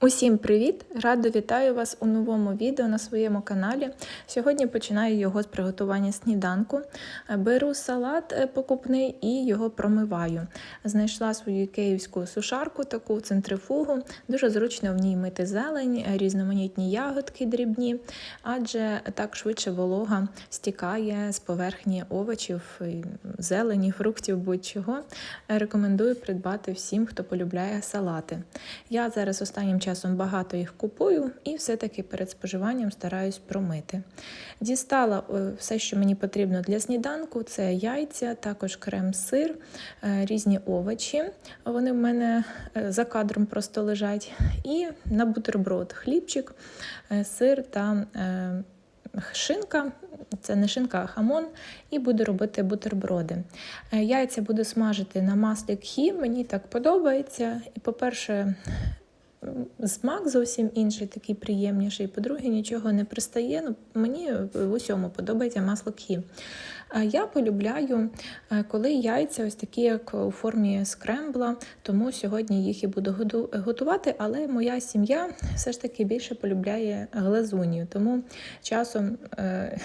Усім привіт! Радо вітаю вас у новому відео на своєму каналі. Сьогодні починаю його з приготування сніданку. Беру салат е, покупний і його промиваю. Знайшла свою київську сушарку, таку центрифугу. Дуже зручно в ній мити зелень, різноманітні ягодки дрібні, адже так швидше волога стікає з поверхні овочів, зелені, фруктів, будь-чого. Рекомендую придбати всім, хто полюбляє салати. Я зараз останнім часом багато їх купую і все-таки перед споживанням стараюсь промити. Дістала е, все, що мені потрібно для сніданку: це яйця, також крем-сир, е, різні овочі. Вони в мене е, за кадром просто лежать. І на бутерброд хлібчик, сир та шинка. Це не шинка, а хамон, і буду робити бутерброди. Яйця буду смажити на маслі кхі, мені так подобається. І, по-перше, смак зовсім інший, такий приємніший. По-друге, нічого не пристає. Ну, мені в усьому подобається масло кхі. Я полюбляю, е, коли яйця ось такі, як у формі скрембла, тому сьогодні їх і буду готувати, але моя сім'я все ж таки більше полюбляє глазунію. Тому часом е,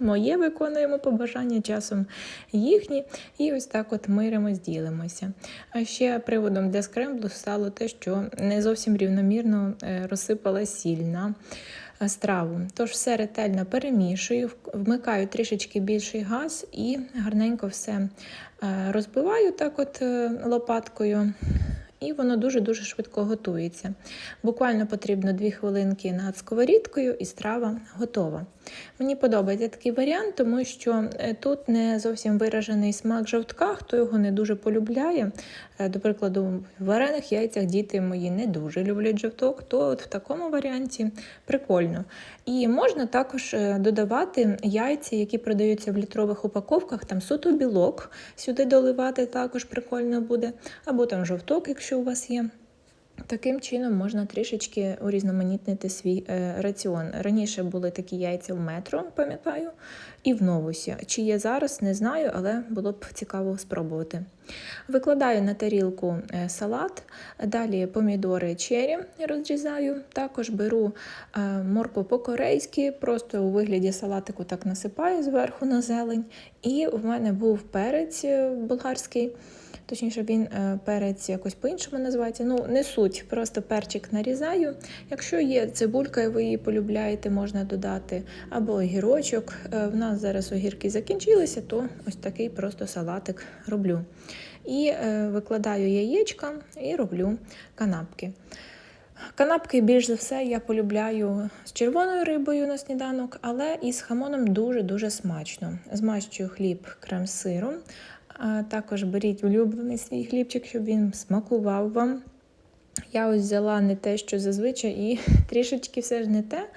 моє виконуємо побажання, часом їхні. І ось так от миримось, ділимося. А ще приводом для скремблу стало те, що не зовсім рівномірно е, розсипала сіль на е, страву. Тож все ретельно перемішую, вмикаю трішечки більший газ і гарненько все е, розбиваю так от е, лопаткою. І воно дуже-дуже швидко готується. Буквально потрібно 2 хвилинки над сковорідкою і страва готова. Мені подобається такий варіант, тому що е, тут не зовсім виражений смак жовтка, хто його не дуже полюбляє. Е, До прикладу, в варених яйцях діти мої не дуже люблять жовток, то от в такому варіанті прикольно. І можна також е, додавати яйця, які продаються в літрових упаковках, там суто білок сюди доливати також прикольно буде, або там жовток, якщо у вас є. Таким чином можна трішечки урізноманітнити свій е, раціон. Раніше були такі яйця в метро, пам'ятаю, і в новусі. Чи є зараз, не знаю, але було б цікаво спробувати. Викладаю на тарілку е, салат, далі помідори чері розрізаю. Також беру е, моркву по-корейськи, просто у вигляді салатику так насипаю зверху на зелень. І в мене був перець болгарський. Точніше, він е, перець якось по-іншому називається. Ну, не суть, просто перчик нарізаю. Якщо є цибулька, і ви її полюбляєте, можна додати, або огірочок. Е, В нас зараз огірки закінчилися, то ось такий просто салатик роблю. І е, викладаю яєчка і роблю канапки. Канапки більш за все я полюбляю з червоною рибою на сніданок, але і з хамоном дуже-дуже смачно. Змащую хліб крем-сиром. Також беріть улюблений свій хлібчик, щоб він смакував вам. Я ось взяла не те, що зазвичай, і трішечки все ж не те.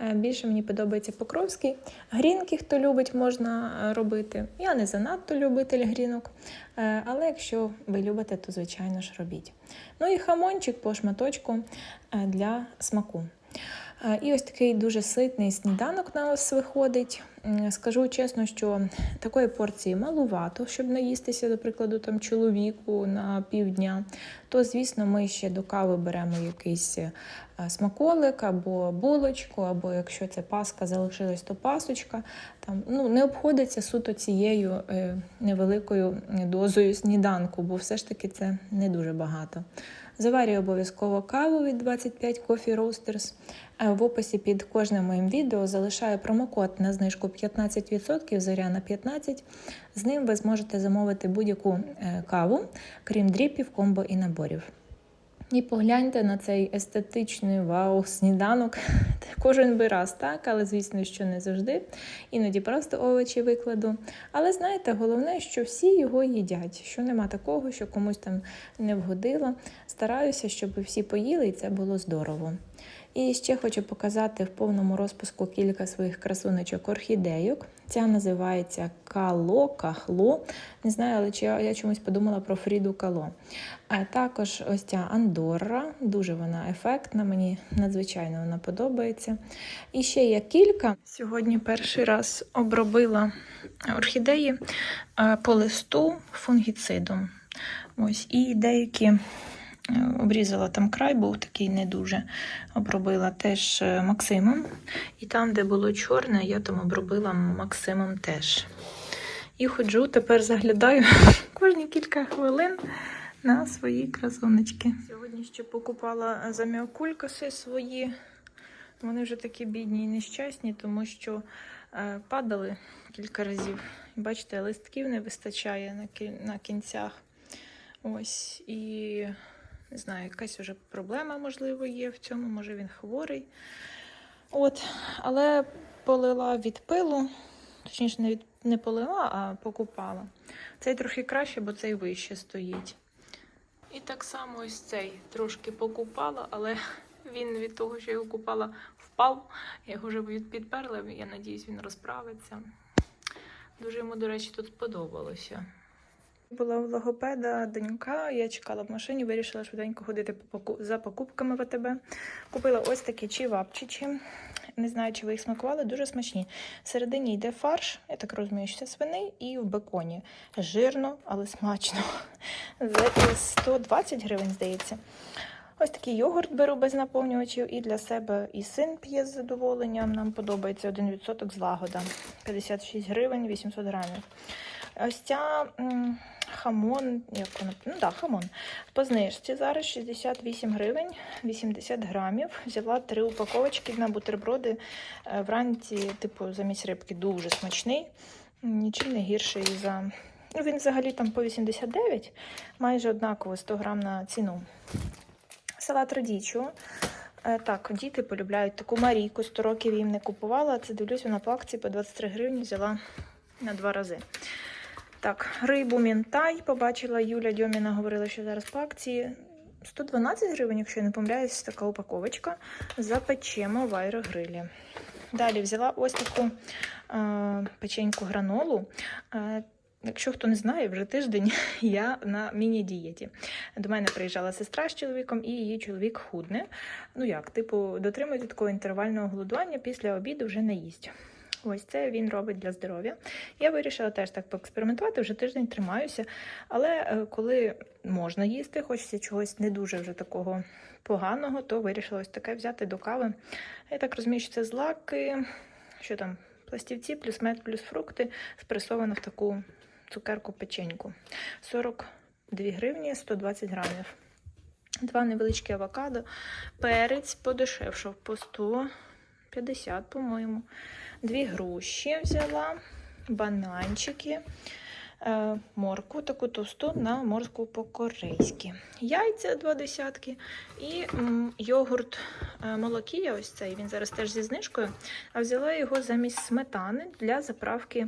Е, Більше мені подобається покровський. Грінки, хто любить, можна е, робити. Я не занадто любитель грінок, е, але якщо ви любите, то звичайно ж робіть. Ну і хамончик по шматочку для смаку. Е, І ось такий дуже ситний сніданок на нас виходить. Скажу чесно, що такої порції малувато, щоб наїстися, до прикладу, там чоловіку на півдня. То, звісно, ми ще до кави беремо якийсь е, смаколик або булочку, або якщо це паска залишилась, то пасочка. Там ну не обходиться суто цією е, невеликою дозою сніданку, бо все ж таки це не дуже багато. Заварюю обов'язково каву від 25 Coffee Roasters. Е, В описі під кожним моїм відео залишаю промокод на знижку 15%, зоряна 15. З ним ви зможете замовити будь-яку е, каву, крім дріпів, комбо і наборів. І погляньте на цей естетичний вау сніданок. Кожен би раз, так, але звісно, що не завжди. Іноді просто овочі викладу. Але знаєте, головне, що всі його їдять, що нема такого, що комусь там не вгодило. Стараюся, щоб всі поїли, і це було здорово. І ще хочу показати в повному розпуску кілька своїх красуночок орхідейок. Ця називається Кало, Кахло. Не знаю, але чи я, я чомусь подумала про Фріду Кало. А також ось ця Андорра, дуже вона ефектна, мені надзвичайно вона подобається. І ще є кілька. Сьогодні перший раз обробила орхідеї е, по листу фунгіцидом. Ось, і деякі Обрізала там край, був такий не дуже. Обробила теж е, Максимом. І там, де було чорне, я там обробила Максимом теж. І ходжу, тепер заглядаю кожні кілька хвилин на свої красунечки. Сьогодні ще покупала заміокулькаси свої. Вони вже такі бідні і нещасні, тому що е, падали кілька разів. Бачите, листків не вистачає на кінцях. Ось і не знаю, якась вже проблема, можливо, є в цьому, може він хворий. От, але полила від пилу, точніше, не, від, не полила, а покупала. Цей трохи краще, бо цей вище стоїть. І так само ось цей трошки покупала, але він від того, що його купала, впав. Я його вже підперла, я надіюсь, він розправиться. Дуже йому, до речі, тут сподобалося. Була у логопеда донька, я чекала в машині, вирішила швиденько ходити за покупками в АТБ. Купила ось такі чівапчичі. Не знаю, чи ви їх смакували, дуже смачні. Всередині йде фарш, я так розумію, що це свиний, і в беконі. Жирно, але смачно. За 120 гривень, здається. Ось такий йогурт беру без наповнювачів і для себе і син п'є з задоволенням. Нам подобається 1% злагода. 56 гривень, 800 грамів. Ось ця хамон, як вона, ну да, хамон. По знижці зараз 68 гривень, 80 грамів. Взяла три упаковочки на бутерброди е, вранці, типу, замість рибки. Дуже смачний. Нічим не гірший за. Ну, він взагалі там по 89, майже однаково 100 грам на ціну. Салат радічу. Е, Так, діти полюбляють таку Марійку, 100 років їм не купувала. Це дивлюсь, вона по акції по 23 гривні взяла на два рази. Так, рибу мінтай побачила Юля Дьоміна, говорила, що зараз по акції 112 гривень, якщо я не помиляюсь, така упаковочка. Запечемо в аерогрилі. Далі взяла ось таку е, печеньку гранолу. Е, Якщо хто не знає, вже тиждень я на міні-дієті. До мене приїжджала сестра з чоловіком, і її чоловік худне. Ну як, типу, дотримується такого інтервального голодування, після обіду вже не їсть. Ось це він робить для здоров'я. Я вирішила теж так поекспериментувати, вже тиждень тримаюся. Але е, коли можна їсти, хочеться чогось не дуже вже такого поганого, то вирішила ось таке взяти до кави. Я так розумію, що це злаки, що там, пластівці, плюс мед, плюс фрукти, спресовано в таку цукерку печеньку. 42 гривні 120 грамів. Два невеличкі авокадо. Перець подешевшав по 150, по-моєму. Дві груші взяла, бананчики, е, морку таку товсту на морську по-корейськи. Яйця два десятки і йогурт е, молокія, ось цей, він зараз теж зі знижкою, а взяла його замість сметани для заправки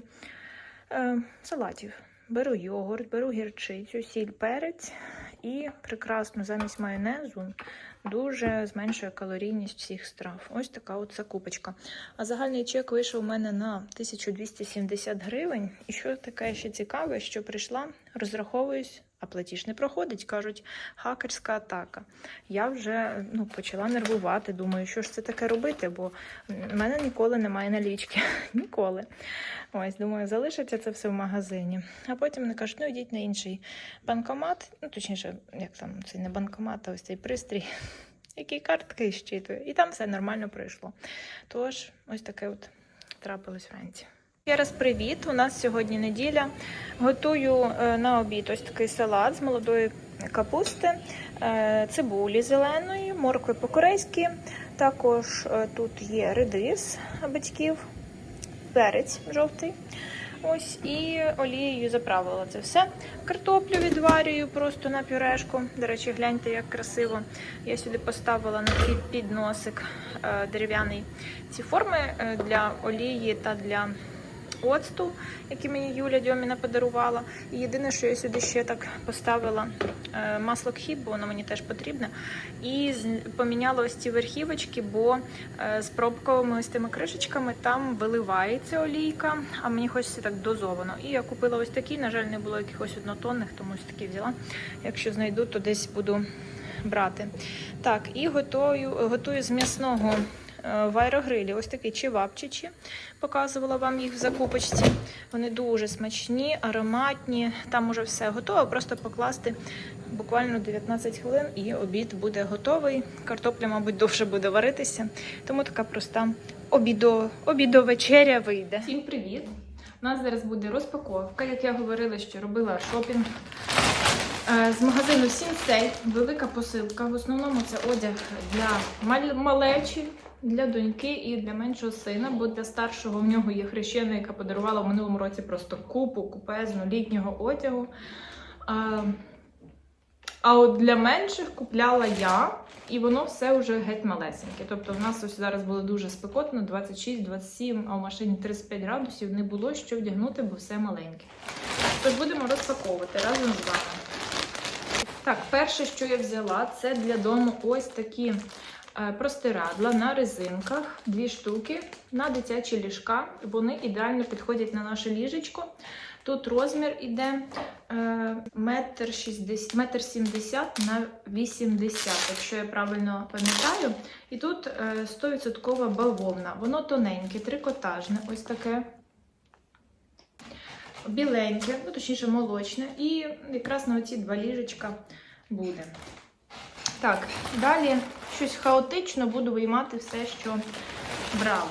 е, салатів. Беру йогурт, беру гірчицю, сіль, перець і прекрасно замість майонезу дуже зменшує калорійність всіх страв. Ось така от закупочка. А загальний чек вийшов у мене на 1270 гривень. І що таке ще цікаве, що прийшла, розраховуюсь, а платіж не проходить. Кажуть, хакерська атака. Я вже ну, почала нервувати. Думаю, що ж це таке робити, бо в мене ніколи немає налічки. ніколи. Ось, думаю, залишиться це все в магазині. А потім вони кажуть, ну йдіть на інший банкомат, ну точніше, як там цей не банкомат, а ось цей пристрій, який картки щитує. І там все нормально пройшло. Тож, ось таке от трапилось вранці. Ще раз привіт. У нас сьогодні неділя. Готую е, на обід ось такий салат з молодої капусти, е, цибулі зеленої, моркви по-корейськи. Також е, тут є редис батьків, перець жовтий. Ось і олією заправила це все. Картоплю відварюю просто на пюрешку. До речі, гляньте, як красиво. Я сюди поставила на такий підносик дерев'яний ці форми для олії та для оцту, які мені Юля Дьоміна подарувала. І єдине, що я сюди ще так поставила е, масло кхіп, бо воно мені теж потрібне. І поміняла ось ці верхівочки, бо е, з пробковими ось тими кришечками там виливається олійка, а мені хочеться так дозовано. І я купила ось такі, на жаль, не було якихось однотонних, тому ось такі взяла. Якщо знайду, то десь буду брати. Так, і готую, готую з м'ясного в аерогрилі. Ось такі чевапчичі. Показувала вам їх в закупочці. Вони дуже смачні, ароматні. Там уже все готово. Просто покласти буквально 19 хвилин і обід буде готовий. Картопля, мабуть, довше буде варитися. Тому така проста обідо, обідо-вечеря вийде. Всім привіт! У нас зараз буде розпаковка. Як я говорила, що робила шопінг Е, з магазину Сінсей. Велика посилка. В основному це одяг для мал- малечі, для доньки і для меншого сина, бо для старшого в нього є хрещена, яка подарувала в минулому році просто купу купезну літнього одягу. А, а от для менших купляла я, і воно все вже геть малесеньке. Тобто в нас ось зараз було дуже спекотно, 26-27, а в машині 35 градусів не було що вдягнути, бо все маленьке. Тож будемо розпаковувати разом з вами. Так, перше, що я взяла, це для дому ось такі простирадла на резинках, дві штуки на дитячі ліжка. Вони ідеально підходять на наше ліжечко. Тут розмір іде е, метр шістдесят- метр сімдесят на 80, якщо я правильно пам'ятаю. І тут е, 100% бавовна. Воно тоненьке, трикотажне, ось таке біленьке, ну точніше молочне, і якраз на оці два ліжечка буде. Так, далі щось хаотично буду виймати все, що брала.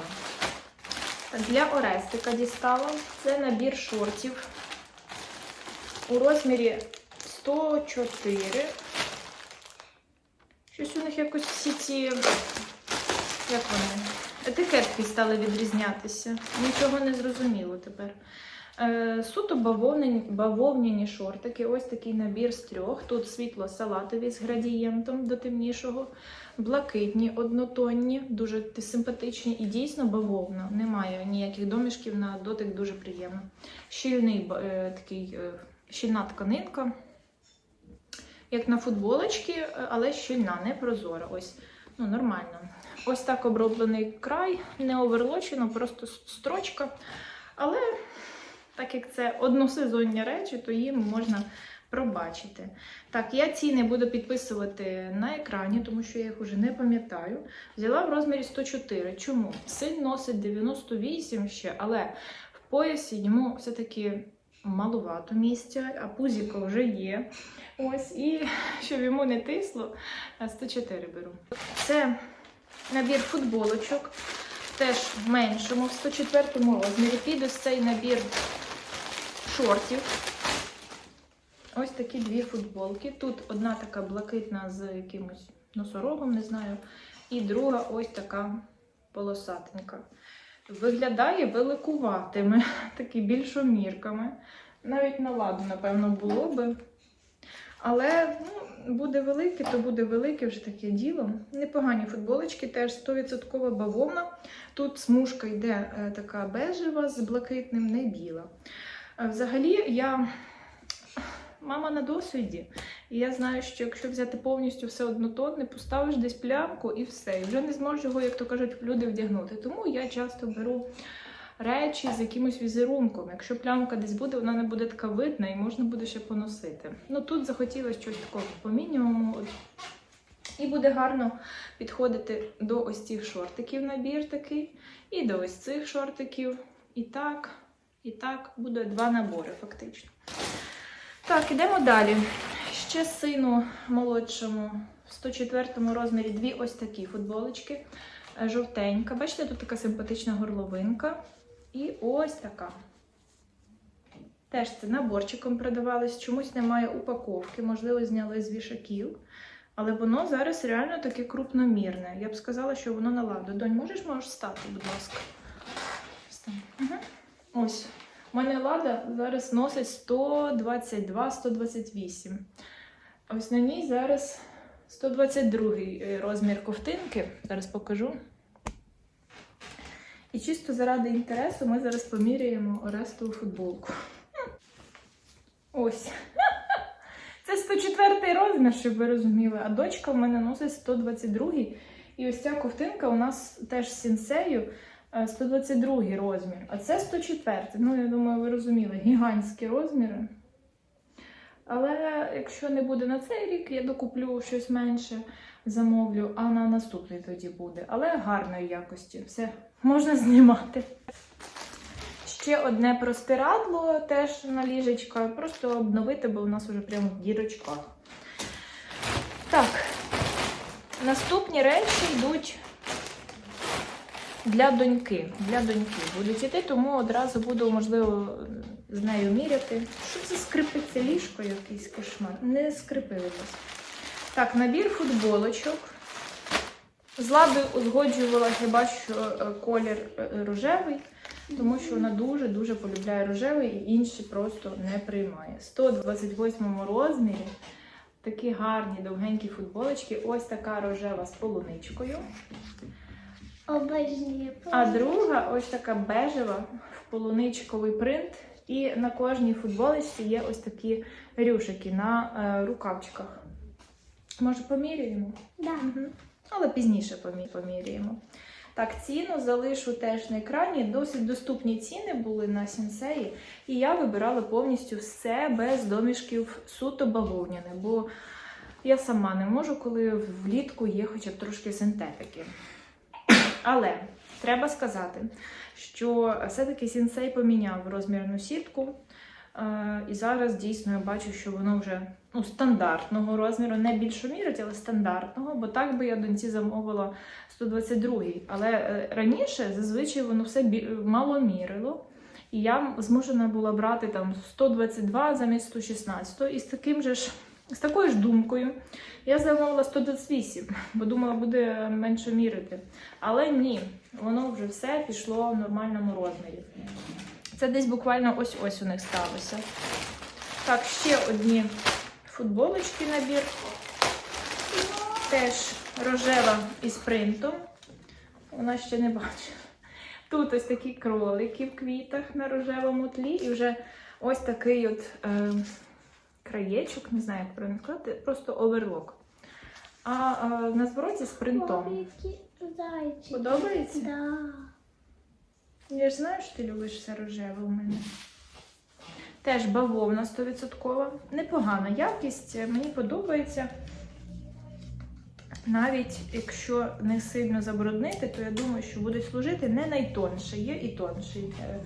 Для Орестика дістала. Це набір шортів у розмірі 104. Щось у них якось всі ці, як вони, етикетки стали відрізнятися. Нічого не зрозуміло тепер. Е, Суто бавовняні, бавовняні шортики. Ось такий набір з трьох. Тут світло салатові з градієнтом до темнішого, блакитні, однотонні, дуже симпатичні і дійсно бавовна. Немає ніяких домішків на дотик, дуже приємно. Щільний е, такий, е, щільна тканинка, як на футболочці, е, але щільна, не прозора. Ось, ну, нормально. Ось так оброблений край, не оверлочено, просто строчка. Але так як це односезонні речі, то їм можна пробачити. Так, я ціни буду підписувати на екрані, тому що я їх вже не пам'ятаю. Взяла в розмірі 104. Чому? Син носить 98 ще, але в поясі йому все-таки малувато місця, а пузіко вже є. Ось, і щоб йому не тисло, 104 беру. Це набір футболочок. Теж в меншому, в 104 розмірі. Піде цей набір шортів. Ось такі дві футболки. Тут одна така блакитна з якимось носорогом, не знаю, і друга ось така полосатенька. Виглядає великуватими, такі більшомірками. Навіть на ладу, напевно, було би. Але ну, буде велике, то буде велике вже таке діло. Непогані футболочки, теж 100% бавовна. Тут смужка йде е, така бежева з блакитним, не біла. Взагалі, я мама на досвіді, і я знаю, що якщо взяти повністю все однотонне, поставиш десь плямку і все. І вже не зможеш його, як то кажуть, люди вдягнути. Тому я часто беру речі з якимось візерунком. Якщо плямка десь буде, вона не буде така видна і можна буде ще поносити. Ну тут захотілося щось такого по мінімуму. І буде гарно підходити до ось цих шортиків набір такий, і до ось цих шортиків. І так, і так буде два набори, фактично. Так, ідемо далі. Ще сину молодшому в 104 розмірі дві ось такі футболочки. Е, Жовтенька. Бачите, тут така симпатична горловинка. І ось така. Теж це наборчиком продавалось. Чомусь немає упаковки, можливо, зняли з вішаків. Але воно зараз реально таке крупномірне. Я б сказала, що воно на ладу. Донь, можеш можеш стати, будь ласка. Встань. Угу. Ось. У мене лада зараз носить 122-128. А ось на ній зараз 122 розмір ковтинки. Зараз покажу. І чисто заради інтересу ми зараз поміряємо Орестову футболку. Ось. Це 104 розмір, щоб ви розуміли. А дочка в мене носить 122. І ось ця ковтинка у нас теж з сінсею е, 122 розмір. А це 104. Ну, я думаю, ви розуміли, гігантські розміри. Але якщо не буде на цей рік, я докуплю щось менше. замовлю, а на наступний тоді буде. Але гарної якості. Все можна знімати. Ще одне простирадло теж на ліжечко. Просто обновити, бо у нас вже прямо в дірочках. Так, наступні речі йдуть для доньки. Для доньки будуть іти, тому одразу буду, можливо, з нею міряти. Що це скрипиться ліжко якийсь кошмар? Не скрипилось. Так, набір футболочок. З ладою узгоджувала хіба що е, колір е, рожевий, тому що вона дуже-дуже полюбляє рожевий і інші просто не приймає. 128 розмірі. Такі гарні довгенькі футболочки. Ось така рожева з полуничкою. Обожнюю. А друга ось така бежева в полуничковий принт. І на кожній футболочці є ось такі рюшики на е, рукавчиках. Може, поміряємо? Да. Мгм. Але пізніше помі- поміряємо. Так, ціну залишу теж на екрані. Досить доступні ціни були на сінсеї. І я вибирала повністю все без домішків суто бавовняне, бо я сама не можу, коли влітку є хоча б трошки синтетики. Але треба сказати, що все-таки сінсей поміняв розмірну сітку. Е, І зараз дійсно я бачу, що воно вже ну, стандартного розміру, не більшомірить, але стандартного, бо так би я доньці замовила 122-й. Але е, раніше зазвичай воно все мало мірило. І я змушена була брати там 122 замість 116. І з таким же ж. З такою ж думкою я замовила 128, бо думала, буде менше мірити. Але ні, воно вже все пішло в нормальному розмірі. Це десь буквально ось-ось у них сталося. Так, ще одні футболочки набір. Теж рожева із принтом. Вона ще не бачила. Тут ось такі кролики в квітах на рожевому тлі, і вже ось такий от е, краєчок, не знаю, як правильно сказати, просто оверлок. А е, на звороті з принтом. Зайчики. Подобається? Да. Я ж знаю, що ти любиш все рожеве у мене. Теж бавовна 100%. Непогана якість, мені подобається. Навіть якщо не сильно забруднити, то я думаю, що буде служити не найтонше. Є і тонший. е,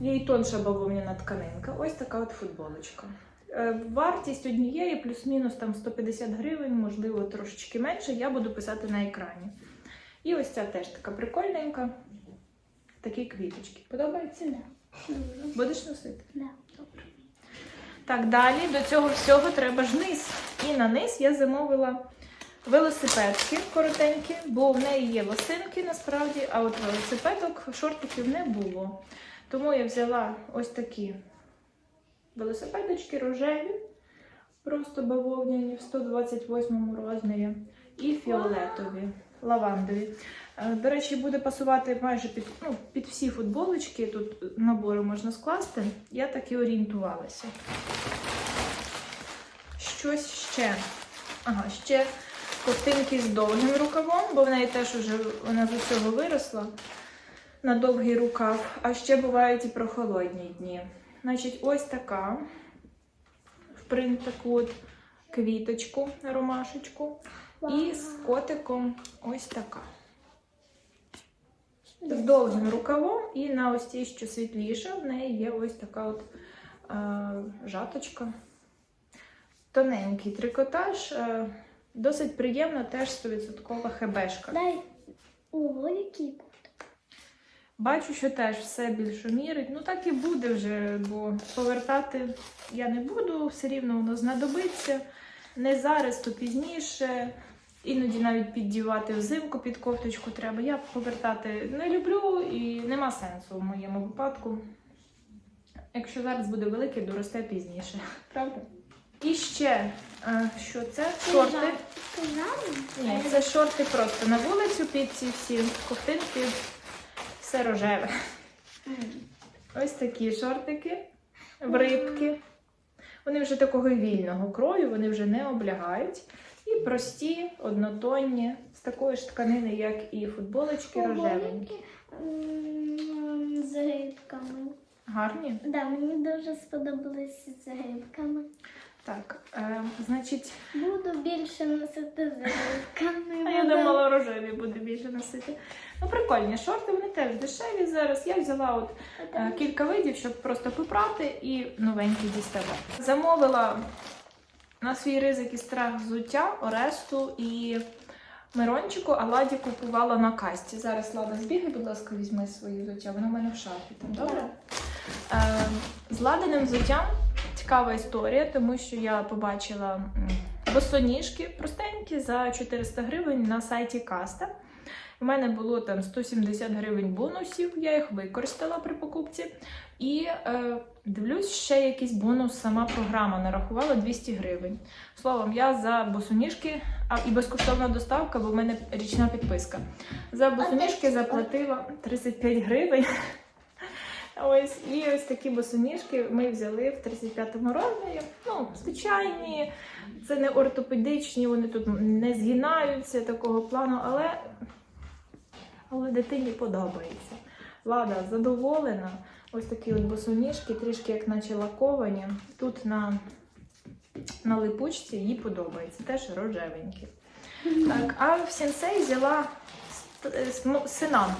Є і тонша бавовняна тканинка. Ось така от футболочка. Е, Вартість однієї плюс-мінус там 150 гривень, можливо, трошечки менше. Я буду писати на екрані. І ось ця теж така прикольненька. Такі квіточки. Подобається? Дуже. Будеш носити? Да. Добре. Так, далі до цього всього треба ж низ. І на низ я замовила велосипедки коротенькі, бо в неї є лосинки насправді, а от велосипедок, шортиків не було. Тому я взяла ось такі велосипедочки рожеві, просто бавовняні в 128 розмірі, і фіолетові, лавандові. Е, До речі, буде пасувати майже під, ну, під всі футболочки. Тут набори можна скласти. Я так і орієнтувалася. Щось ще. Ага, ще ковтинки з довгим рукавом, бо в неї теж уже вона з усього виросла на довгий рукав. А ще бувають і прохолодні дні. Значить, ось така. В принт таку от квіточку, ромашечку. І з котиком ось така. З довгим рукавом, і на ось цій, що світліша, в неї є ось така от е, жаточка. Тоненький трикотаж. Е, досить приємна, теж 100% хебешка. Дай Ого, кут. Бачу, що теж все більше мірить. Ну так і буде вже, бо повертати я не буду, все рівно воно знадобиться. Не зараз, то пізніше. Іноді навіть піддівати взимку під кофточку треба. Я повертати не люблю і нема сенсу в моєму випадку. Якщо зараз буде великий, доросте пізніше. Правда? І ще, що це? Шорти. Ні, це шорти просто на вулицю під ці всі ковтинки. Все рожеве. Ось такі шортики в рибки. Вони вже такого вільного крою, вони вже не облягають. І прості, однотонні, з такої ж тканини, як і футболочки рожевенькі. З рибками. Гарні. Да, мені дуже сподобалися з рибками. Так, е, значить, Буду більше носити зеленками. а я думала, рожеві буде більше носити. Ну, прикольні шорти, вони теж дешеві зараз. Я взяла от е, кілька видів, щоб просто попрати і новенькі діставати. Замовила на свій ризик і страх взуття, Оресту і Мирончику, а Ладі купувала на касті. Зараз Лада збігай, будь ласка, візьми свої взуття. Воно в мене в шафі там, добре? Е, з ладеним взуттям цікава історія, тому що я побачила босоніжки простенькі за 400 гривень на сайті Каста. У мене було там 170 гривень бонусів, я їх використала при покупці. І е, дивлюсь, ще якийсь бонус сама програма нарахувала 200 гривень. Словом, я за босоніжки, а і безкоштовна доставка, бо в мене річна підписка. За босоніжки заплатила 35 гривень. Ось і ось такі босоніжки ми взяли в 35-му розмірі. Ну, звичайні, це не ортопедичні, вони тут не згинаються такого плану, але, але дитині подобається. Влада задоволена. Ось такі от босоніжки, трішки як наче лаковані. Тут на, на липучці їй подобається, теж рожевенькі. Так, а в сенсей взяла е, синам.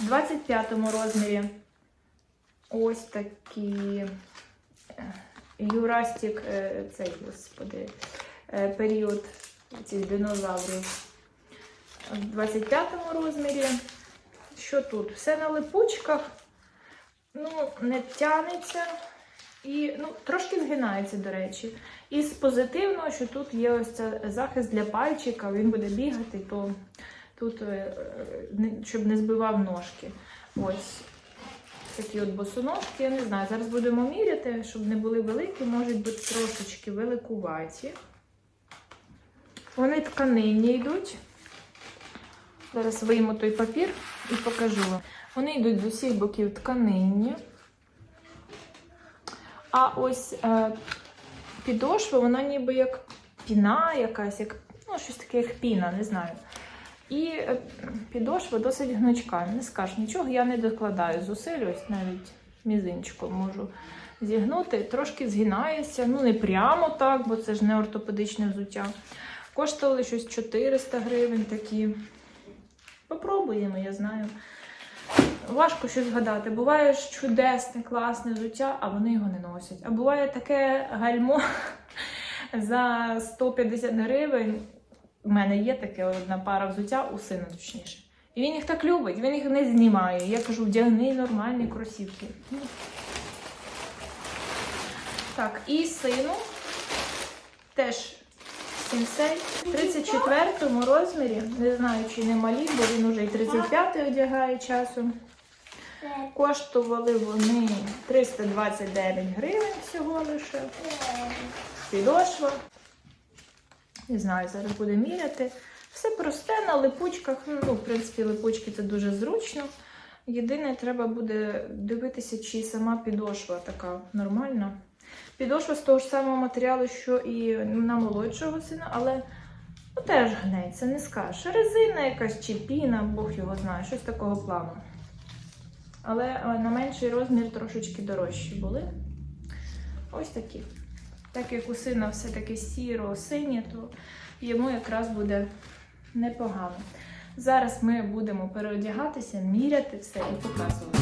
В 25-му розмірі ось такі е, Юрастік, е, цей, господи, е, період цих динозаврів. В 25-му розмірі. Що тут? Все на липучках. Ну, не тянеться. І ну, трошки згинається, до речі. І з позитивного, що тут є ось цей захист для пальчика, він буде бігати, то тут, е, е, щоб не збивав ножки. Ось такі от босоножки. Я не знаю, зараз будемо міряти, щоб не були великі, можуть бути трошечки великуваті. Вони тканинні йдуть. Зараз вийму той папір і покажу вам. Вони йдуть з усіх боків тканинні. А ось е, підошва, вона ніби як піна якась, як, ну, щось таке, як піна, не знаю. І е, підошва досить гнучка. Не скажеш нічого, я не докладаю зусиль, ось навіть мізинчиком можу зігнути. Трошки згинається, ну не прямо так, бо це ж не ортопедичне взуття. Коштували щось 400 гривень такі. Попробуємо, я знаю. Важко щось згадати. Буває ж чудесне, класне взуття, а вони його не носять. А буває таке гальмо за 150 гривень. У мене є таке одна пара взуття у сина точніше. І він їх так любить, він їх не знімає. Я кажу, вдягни нормальні кросівки. Так, і сину теж сенсей в 34 розмірі. Не знаю, чи не малі, бо він уже і 35-й одягає часом. Коштували вони 329 гривень всього лише. Підошва. Не знаю, зараз буде міряти. Все просте на липучках. Ну, в принципі, липучки це дуже зручно. Єдине, треба буде дивитися, чи сама підошва така нормальна. Підошва з того ж самого матеріалу, що і на молодшого сина, але ну, теж гнеться, не скажеш. Резина якась чи піна, Бог його знає, щось такого плану. Але е, на менший розмір трошечки дорожчі були. Ось такі. Так як у сина все-таки сіро-синє, то йому якраз буде непогано. Зараз ми будемо переодягатися, міряти все і показувати.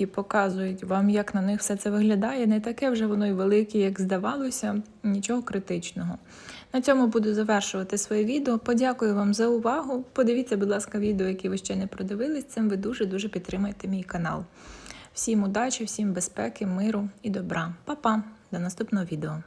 які показують вам, як на них все це виглядає. Не таке вже воно й велике, як здавалося, нічого критичного. На цьому буду завершувати своє відео. Подякую вам за увагу. Подивіться, будь ласка, відео, які ви ще не продивились. Цим ви дуже-дуже підтримаєте мій канал. Всім удачі, всім безпеки, миру і добра. Па-па! До наступного відео.